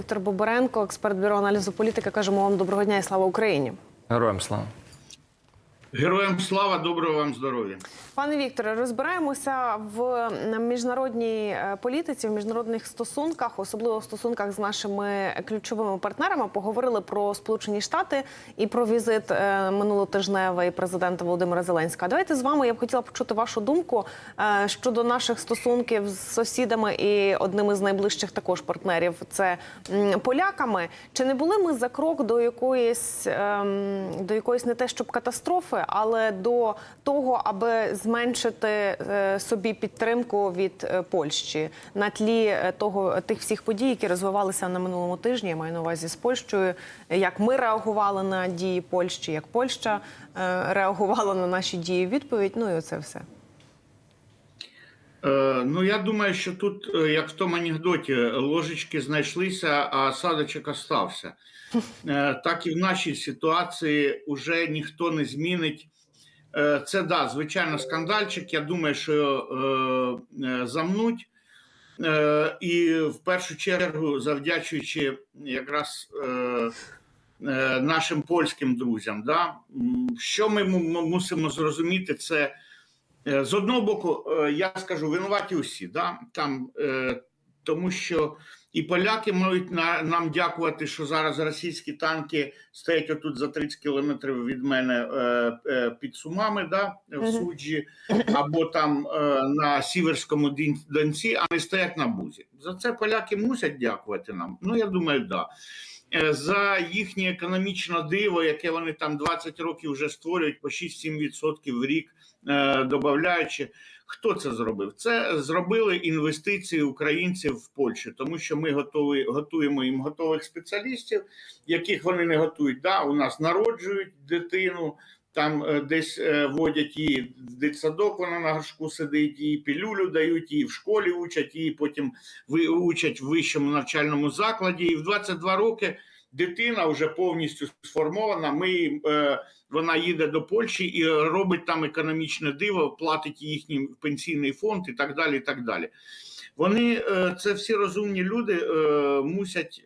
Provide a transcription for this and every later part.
Віктор Бобаренко, експерт бюро аналізу політики. Кажемо вам доброго дня і слава Україні. Героям слава. Героям слава, доброго вам здоров'я. Пане Вікторе, розбираємося в міжнародній е, політиці, в міжнародних стосунках, особливо в стосунках з нашими ключовими партнерами. Поговорили про Сполучені Штати і про візит е, минулотижневий президента Володимира Зеленського. Давайте з вами я б хотіла почути вашу думку е, щодо наших стосунків з сусідами і одним із найближчих також партнерів це поляками. Чи не були ми за крок до якоїсь ем, до якоїсь не те, щоб катастрофи, але до того, аби зменшити е, собі підтримку від е, Польщі на тлі е, того тих всіх подій, які розвивалися на минулому тижні. Я маю на увазі з Польщею, як ми реагували на дії Польщі, як Польща реагувала на наші дії. Відповідь. Ну і оце все. Е, ну, я думаю, що тут, е, як в тому анекдоті, ложечки знайшлися, а садочок остався. Е, так і в нашій ситуації вже ніхто не змінить. Це да, звичайно, скандальчик. Я думаю, що е, замнуть. Е, і в першу чергу, завдячуючи якраз е, нашим польським друзям, да, що ми мусимо зрозуміти, це. Е, З одного боку, е, я скажу, винуваті усі, да? Там, е, тому що і поляки на, нам дякувати, що зараз російські танки стоять отут за 30 кілометрів від мене під Сумами, да? в суджі, або там е, на Сіверському Донці, а не стоять на бузі. За це поляки мусять дякувати нам. Ну, я думаю, так. Да. Е, За їхнє економічне диво, яке вони там 20 років вже створюють по 6-7% в рік, е, додаючи. Хто це зробив? Це зробили інвестиції українців в Польщі, тому що ми готові, готуємо їм готових спеціалістів, яких вони не готують. Да, у нас народжують дитину, там е, десь е, водять її в дитсадок, вона на горшку сидить, її пілюлю дають, її в школі учать, її потім учать в вищому навчальному закладі. І в 22 роки дитина вже повністю сформована. Ми е, вона їде до Польщі і робить там економічне диво, платить їхній пенсійний фонд і так далі. І так далі. Вони це всі розумні люди мусять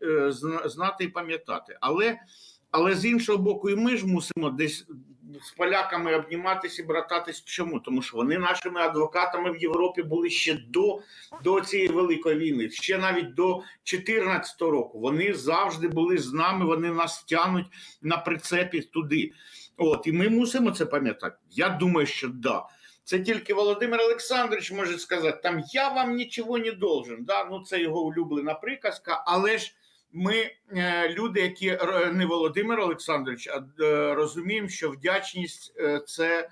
знати і пам'ятати. Але, але з іншого боку, і ми ж мусимо десь з поляками обніматися і брататись. Чому? Тому що вони нашими адвокатами в Європі були ще до, до цієї великої війни, ще навіть до 2014 року. Вони завжди були з нами. Вони нас тянуть на прицепі туди. От і ми мусимо це пам'ятати. Я думаю, що да. Це тільки Володимир Олександрович може сказати, там я вам нічого не должен. Да? Ну, це його улюблена приказка, але ж ми е, люди, які не Володимир Олександрович, а е, розуміємо, що вдячність е, це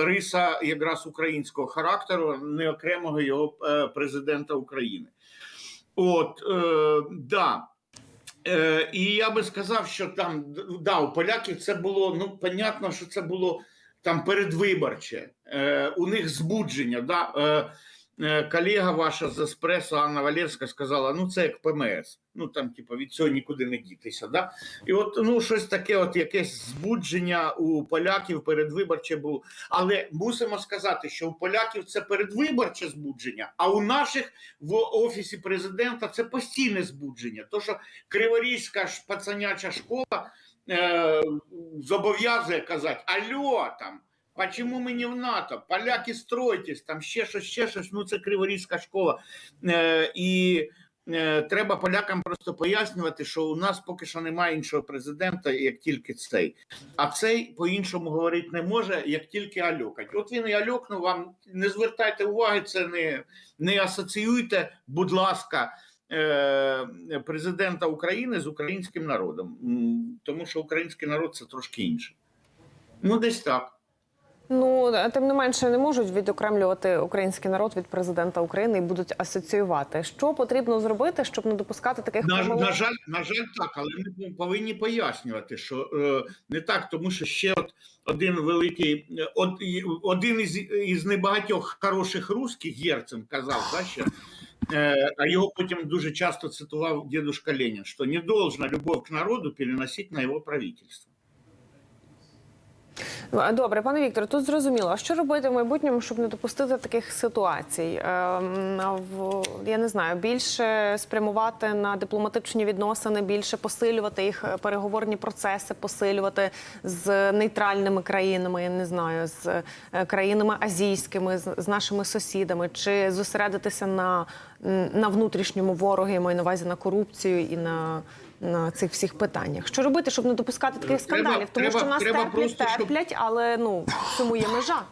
риса якраз українського характеру, не окремого його президента України. От, е, да. Е, і я би сказав, що там да, у поляків це було, ну, понятно, що це було там передвиборче, е, у них збудження. Да? Е, колега ваша з Еспресо Анна Валєвська сказала: ну це як ПМС. Ну там, типу, від цього нікуди не дітися. Да? І от ну, щось таке, от якесь збудження у поляків передвиборче було. Але мусимо сказати, що у поляків це передвиборче збудження, а у наших в офісі президента це постійне збудження. То, що Криворізька пацаняча школа е, зобов'язує казати: Альо там. Почему ми не в НАТО? Поляки стройтесь, там ще щось, ще щось. Ну це Криворізька школа. Е, і е, треба полякам просто пояснювати, що у нас поки що немає іншого президента, як тільки цей. А цей по-іншому говорити не може, як тільки альокать. От він і альокнув вам. Не звертайте уваги, це не, не асоціюйте, будь ласка. е, Президента України з українським народом, тому що український народ це трошки інше. Ну, десь так. Ну тим не менше не можуть відокремлювати український народ від президента України і будуть асоціювати. Що потрібно зробити, щоб не допускати таких На, помилок? на жаль, на жаль, так, але ми повинні пояснювати, що е, не так, тому що ще от один великий, е, од, один із, із небагатьох хороших русських Єрцем казав, да, ще, е, а його потім дуже часто цитував дедушка Ленін, що не должна любов к народу переносити на його правительство. Ну, Добре, пане Вікторе, тут зрозуміло. А що робити в майбутньому, щоб не допустити таких ситуацій? Ем, я не знаю, більше спрямувати на дипломатичні відносини, більше посилювати їх е, переговорні процеси, посилювати з нейтральними країнами, я не знаю, з е, країнами азійськими, з, нашими сусідами, чи зосередитися на, на внутрішньому ворозі, я маю на увазі на корупцію і на. На цих всіх питаннях, що робити, щоб не допускати таких Треба- скандалів, тому треба- що нас треба терплять, просто, щоб- але ну цьому є межа.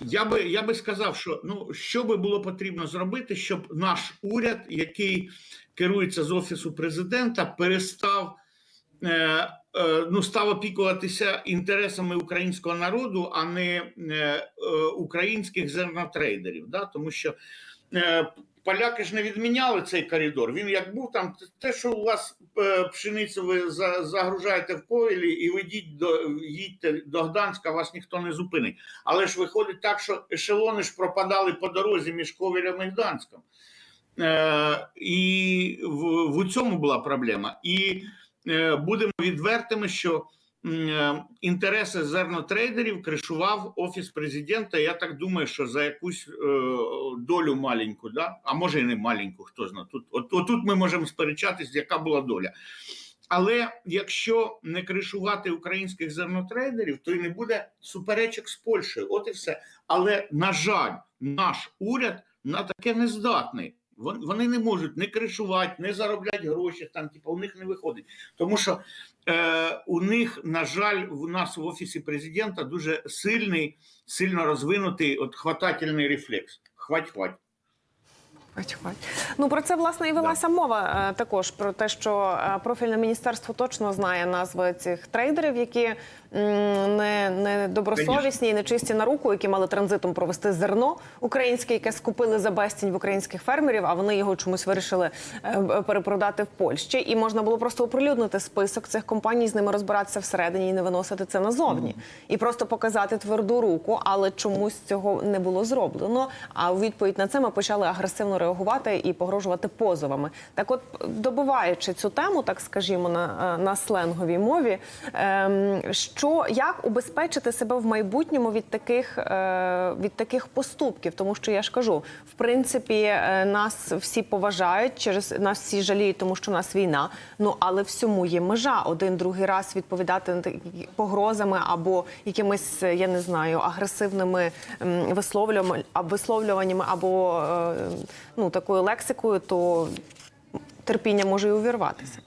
Я би я би сказав, що ну що би було потрібно зробити, щоб наш уряд, який керується з офісу президента, перестав е, е, ну став опікуватися інтересами українського народу, а не е, е, українських зернотрейдерів. Да? Тому що е, поляки ж не відміняли цей коридор. Він як був там, те, що у вас е, пшеницю ви за- загружаєте в ковілі і ви їдьте до Гданська, вас ніхто не зупинить. Але ж виходить так, що ешелони ж пропадали по дорозі між Ковелем і Гданськом. Е, і в, в цьому була проблема. І е, будемо відвертими, що інтереси зернотрейдерів кришував офіс президента. Я так думаю, що за якусь е, долю маленьку, да? а може і не маленьку, хто знає. Тут, от, отут ми можемо сперечатись, яка була доля. Але якщо не кришувати українських зернотрейдерів, то й не буде суперечок з Польщею. От і все. Але на жаль, наш уряд на таке не здатний. Вон- Вони не можуть не кришувати, не заробляти гроші. Там типу, у них не виходить. Тому що е, у них, на жаль, в нас в офісі президента дуже сильний, сильно розвинутий от хватательний рефлекс. Хвать-хвать. Ну про це власне і велася мова е, також про те, що е, профільне міністерство точно знає назви цих трейдерів, які не, не добросовісні і не чисті на руку, які мали транзитом провести зерно українське, яке скупили за безцінь в українських фермерів, а вони його чомусь вирішили е, перепродати в Польщі. І можна було просто оприлюднити список цих компаній, з ними розбиратися всередині і не виносити це назовні, і просто показати тверду руку, але чомусь цього не було зроблено. А у відповідь на це ми почали агресивно реагувати і погрожувати позовами. Так, от добиваючи цю тему, так скажімо, на, е, на сленговій мові, ем, що як убезпечити себе в майбутньому від таких е, від таких поступків, тому що я ж кажу, в принципі, е, нас всі поважають через нас всі жаліють, тому що у нас війна. Ну але всьому є межа. Один другий раз відповідати на такі погрозами або якимись, я не знаю, агресивними висловлюваннями, або ну такою лексикою, то терпіння може і увірватися.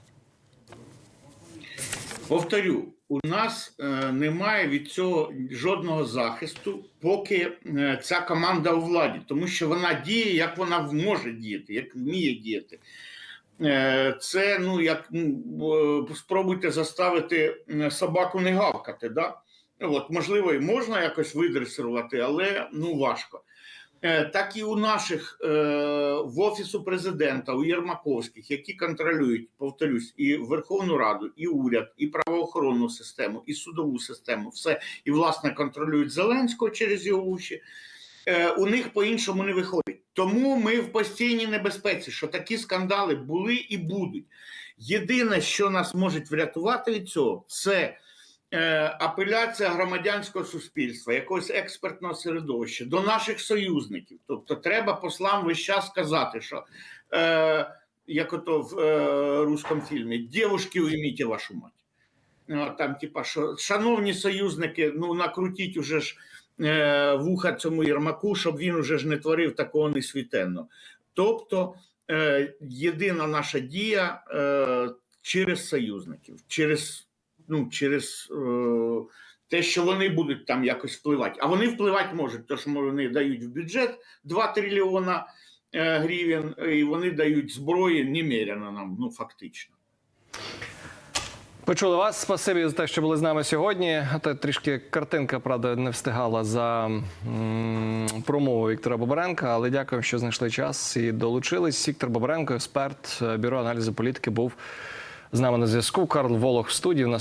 Повторю, у нас е, немає від цього жодного захисту, поки е, ця команда у владі, тому що вона діє, як вона може діяти, як вміє діяти. Е, це ну як спробуйте заставити собаку не гавкати. Да? От, можливо, і можна якось видресирувати, але ну важко. Е, Так і у наших е, в офісу президента, у Єрмаковських, які контролюють, повторюсь, і Верховну Раду, і уряд, і правоохоронну систему, і судову систему, все і власне контролюють Зеленського через його уші. Е, У них по-іншому не виходить. Тому ми в постійній небезпеці, що такі скандали були і будуть. Єдине, що нас може врятувати від цього, це апеляція громадянського суспільства, якогось експертного середовища до наших союзників. Тобто, треба послам весь час сказати, що е, як ото в е, русском фільмі «Дівушки, уйміть вашу мать. Ну, там, типа, що шановні союзники, ну накрутіть уже ж е, вуха цьому Єрмаку, щоб він уже ж не творив такого несвітенного. Тобто, е, єдина наша дія е, через союзників, через, ну, через е, те, що вони будуть там якось впливати. А вони впливати можуть, тому що вони дають в бюджет 2 трильйона е, гривень, і вони дають зброї немерено нам, ну фактично. Почули вас. Спасибі за те, що були з нами сьогодні. Та трішки картинка, правда, не встигала за м, промовою Віктора Бобренка, але дякуємо, що знайшли час і долучились. Віктор Бобренко, експерт е, бюро аналізу політики, був з нами на зв'язку. Карл Волох в студії. У нас